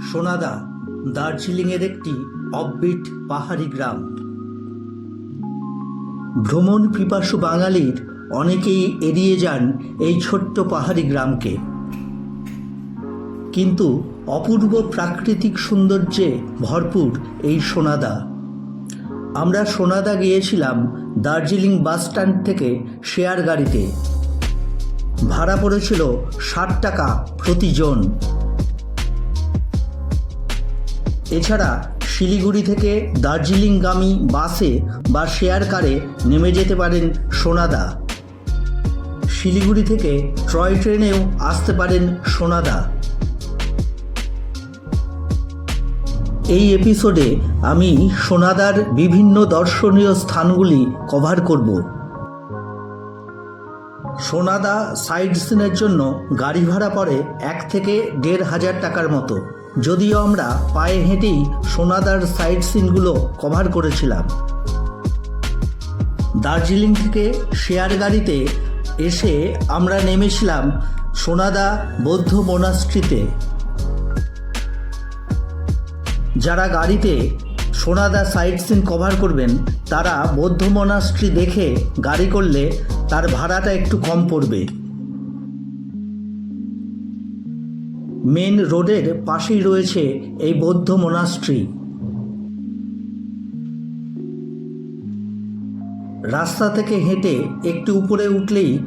সোনাদা, দার্জিলিংয়ের একটি অববিট পাহাড়ি গ্রাম। ভ্রমণ পিপাসু বাঙালির অনেকেই এড়িয়ে যান এই ছোট্ট পাহাড়ি গ্রামকে। কিন্তু অপূর্ব প্রাকৃতিক সৌন্দর্যে ভরপুর এই সোনাদা। আমরা সোনাদা গিয়েছিলাম দার্জিলিং বাস স্ট্যান্ড থেকে শেয়ার গাড়িতে। ভাড়া পড়েছিল ষাট টাকা প্রতিজন। এছাড়া শিলিগুড়ি থেকে দার্জিলিংগামী বাসে বা শেয়ার কারে নেমে যেতে পারেন সোনাদা। শিলিগুড়ি থেকে ট্রয় ট্রেনেও আসতে পারেন সোনাদা। এই এপিসোডে আমি সোনাদার বিভিন্ন দর্শনীয় স্থানগুলি কভার করব। সোনাদা সাইড সিনের জন্য গাড়ি ভাড়া পড়ে এক থেকে দেড় হাজার টাকার মতো। যদিও আমরা পায়ে হেঁটেই সোনাদার সাইড সিনগুলো কভার করেছিলাম। দার্জিলিং থেকে শেয়ার গাড়িতে এসে আমরা নেমেছিলাম সোনাদা বৌদ্ধ মোনাস্ট্রিতে যারা গাড়িতে সোনাদা সাইট সিন কভার করবেন, তারা বৌদ্ধ মনাস্ট্রি দেখে গাড়ি করলে তার ভাড়াটা একটু কম পড়বে। মেন রোডের পাশেই রয়েছে এই বৌদ্ধ মোনাস্ট্রি। রাস্তা থেকে হেঁটে একটু উপরে উঠলেই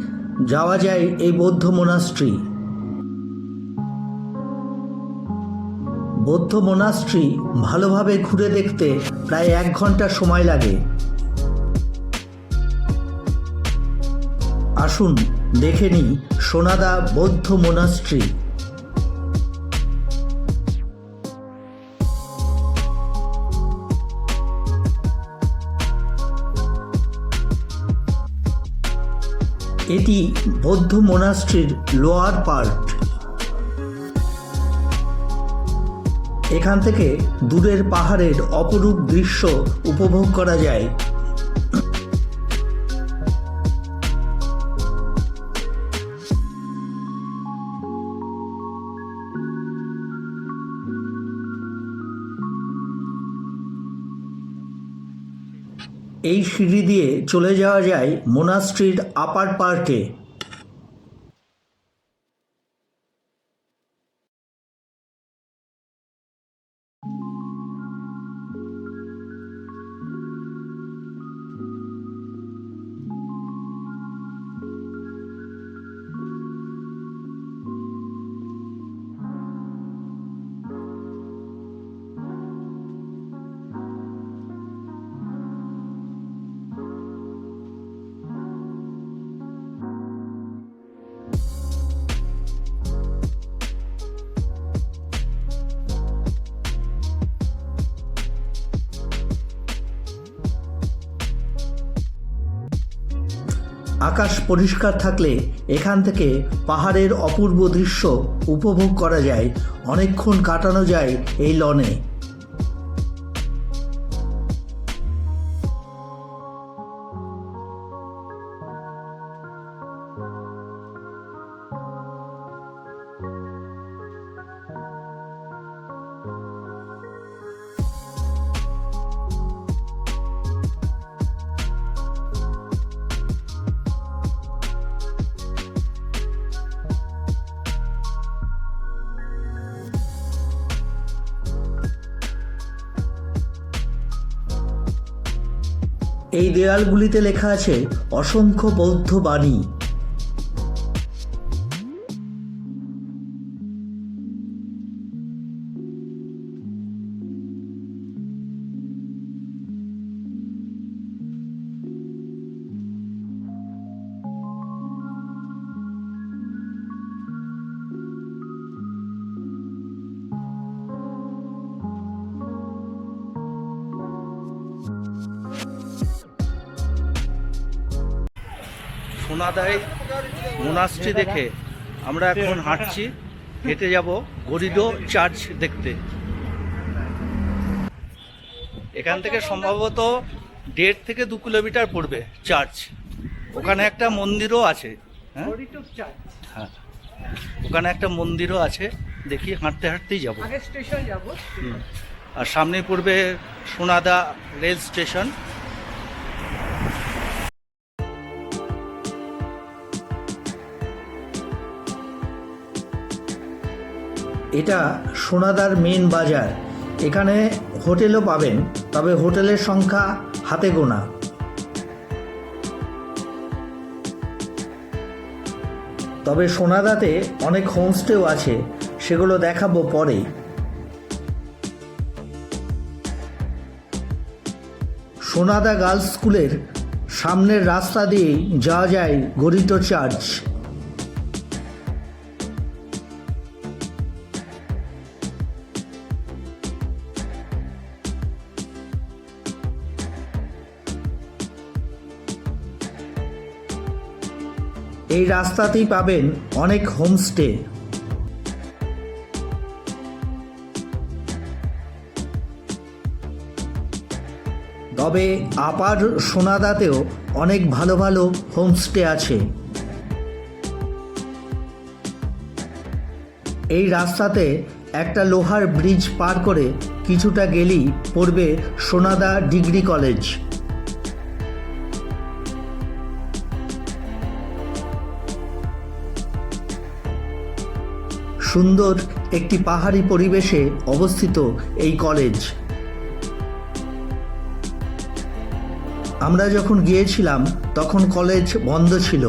যাওয়া যায় এই বৌদ্ধ মোনাস্ট্রি। বৌদ্ধ মোনাস্ট্রি ভালোভাবে ঘুরে দেখতে প্রায় এক ঘণ্টা সময় লাগে। আসুন দেখে নিই সোনাদা বৌদ্ধ মোনাস্ট্রি। এটি বৌদ্ধ মোনাস্ট্রির লোয়ার পার্ট এখান থেকে দূরের পাহাড়ের অপরূপ দৃশ্য উপভোগ করা যায়। এই সিঁড়ি দিয়ে চলে যাওয়া যায় মোনাস্ট্রির আপার পার্কে। আকাশ পরিষ্কার থাকলে এখান থেকে পাহাড়ের অপূর্ব দৃশ্য উপভোগ করা যায়। অনেকক্ষণ কাটানো যায় এই লনে। এই দেয়ালগুলিতে লেখা আছে অসংখ্য বৌদ্ধ বাণী। সোনাদাই মোনাস্ট্রি দেখে। আমরা এখন হাঁটছি হেঁটে যাব গরিদ চার্চ দেখতে। এখান থেকে সম্ভবত দেড় থেকে দু কিলোমিটার পড়বে চার্চ। ওখানে একটা মন্দিরও আছে হ্যাঁ? হ্যাঁ। ওখানে একটা মন্দিরও আছে দেখি হাঁটতে হাঁটতেই যাব। আর সামনে পড়বে সোনাদা রেল স্টেশন। এটা সোনাদার মেন বাজার। এখানে হোটেলও পাবেন, তবে হোটেলের সংখ্যা হাতে গোনা। তবে সোনাদাতে অনেক হোমস্টেও আছে, সেগুলো দেখাবো পরে সোনাদা গার্লস স্কুলের সামনের রাস্তা দিয়েই যাওয়া যায় গরিটো চার্চ। এই রাস্তাতেই পাবেন অনেক হোমস্টে। তবে আপার সোনাদাতেও অনেক ভালো ভালো হোমস্টে আছে। এই রাস্তাতে একটা লোহার ব্রিজ পার করে কিছুটা গেলেই পড়বে সোনাদা ডিগ্রি কলেজ। সুন্দর একটি পাহাড়ি পরিবেশে অবস্থিত এই কলেজ। আমরা যখন গিয়েছিলাম, তখন কলেজ বন্ধ ছিল।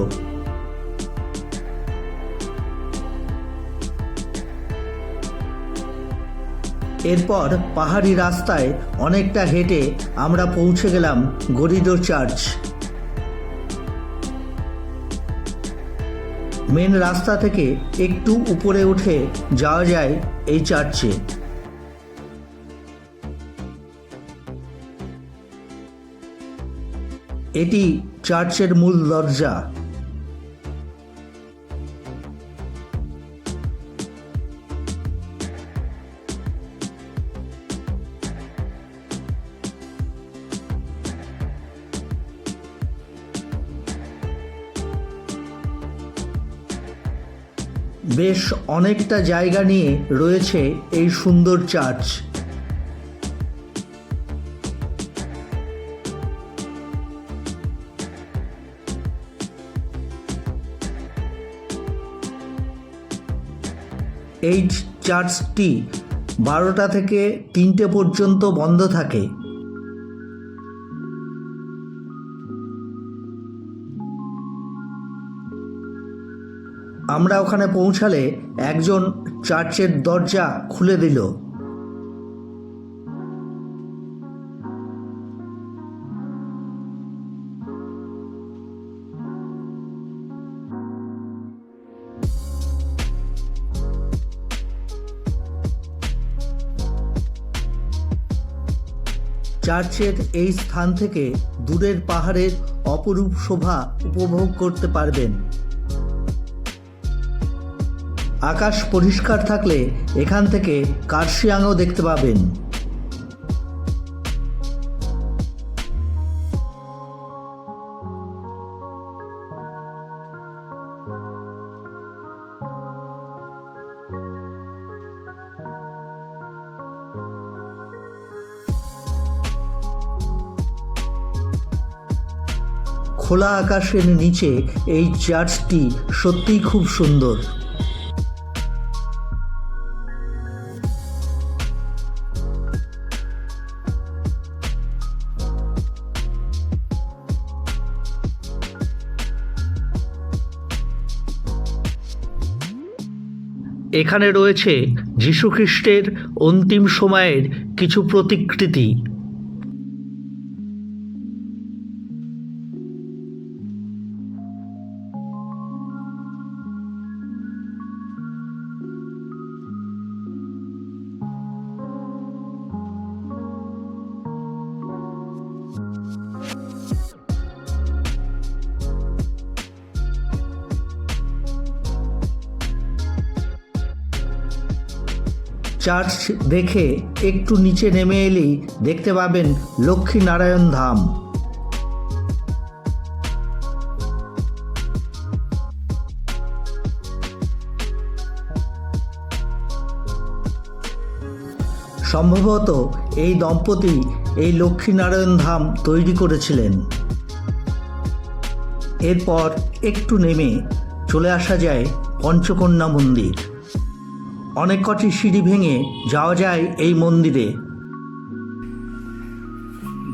এরপর পাহাড়ি রাস্তায় অনেকটা হেঁটে আমরা পৌঁছে গেলাম গরিডোর চার্চ। মেন রাস্তা থেকে একটু উপরে উঠে যাওয়া যায় এই চার্চে। এটি চার্চের মূল দরজা। বেশ অনেকটা জায়গা নিয়ে রয়েছে এই সুন্দর চার্চ। এই চার্চটি বারোটা থেকে তিনটে পর্যন্ত বন্ধ থাকে। আমরা ওখানে পৌঁছালে একজন চার্চের দরজা খুলে দিল। চার্চের এই স্থান থেকে দূরের পাহাড়ের অপরূপ শোভা উপভোগ করতে পারবেন। আকাশ পরিষ্কার থাকলে এখান থেকে কার্শিয়াংও দেখতে পাবেন। খোলা আকাশের নিচে এই চার্চটি সত্যিই খুব সুন্দর। এখানে রয়েছে যীশুখ্রিস্টের অন্তিম সময়ের কিছু প্রতিকৃতি। চার্চ দেখে একটু নিচে নেমে এলেই দেখতে পাবেন লক্ষ্মীনারায়ণ ধাম। সম্ভবত এই দম্পতি এই লক্ষ্মীনারায়ণ ধাম তৈরি করেছিলেন। এরপর একটু নেমে চলে আসা যায় পঞ্চকন্যা মন্দির। অনেক কটি সিঁড়ি ভেঙে যাওয়া যায় এই মন্দিরে।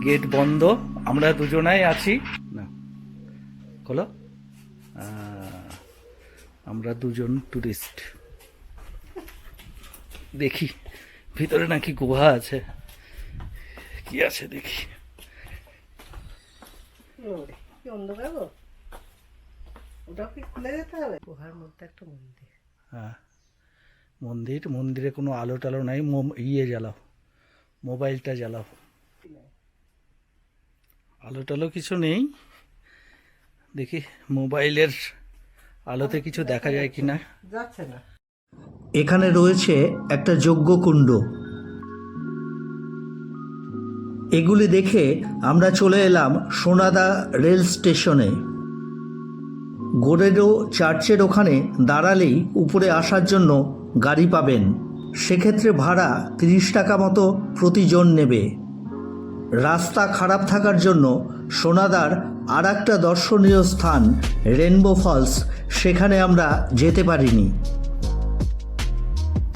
গেট বন্ধ আমরা দুজনাই আছি। না খোলো। আমরা দুজন টুরিস্ট দেখি ভিতরে নাকি গুহা আছে। কি আছে দেখি। ওটা কি খুলে যেতে হবে? গুহার মধ্যে একটা মন্দির। হ্যাঁ। মন্দির মন্দিরে কোনো আলো টালো নাই মোম- ইয়ে জ্বালাও মোবাইলটা জ্বালাও। আলো টালো কিছু নেই। দেখি মোবাইলের আলোতে কিছু দেখা যায় কি না। যাচ্ছে না। এখানে রয়েছে একটা যজ্ঞকুণ্ড এগুলি দেখে আমরা চলে এলাম সোনাদা রেল স্টেশনে। গোরেডো চার্চের ওখানে দাঁড়ালেই উপরে আসার জন্য গাড়ি পাবেন। সেক্ষেত্রে ভাড়া তিরিশ টাকা মতো প্রতিজন নেবে। রাস্তা খারাপ থাকার জন্য সোনাদার আর একটা দর্শনীয় স্থান, রেনবো ফলস, সেখানে আমরা যেতে পারিনি।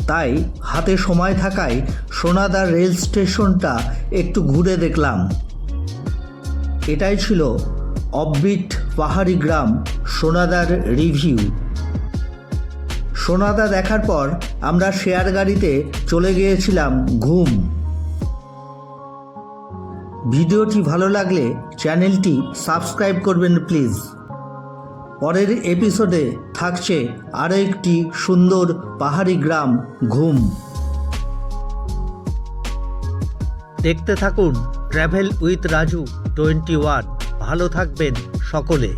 তাই হাতে সময় থাকায় সোনাদার রেল স্টেশনটা একটু ঘুরে দেখলাম। এটাই ছিল অববিট পাহাড়ি গ্রাম, সোনাদার রিভিউ। সোনাদা দেখার পর আমরা শেয়ার গাড়িতে চলে গিয়েছিলাম ঘুম। ভিডিওটি ভালো লাগলে চ্যানেলটি সাবস্ক্রাইব করবেন প্লিজ। পরের এপিসোডে থাকছে আরও একটি সুন্দর পাহাড়ি গ্রাম ঘুম। দেখতে থাকুন travel with Raju twenty one. ভালো থাকবেন সকলে।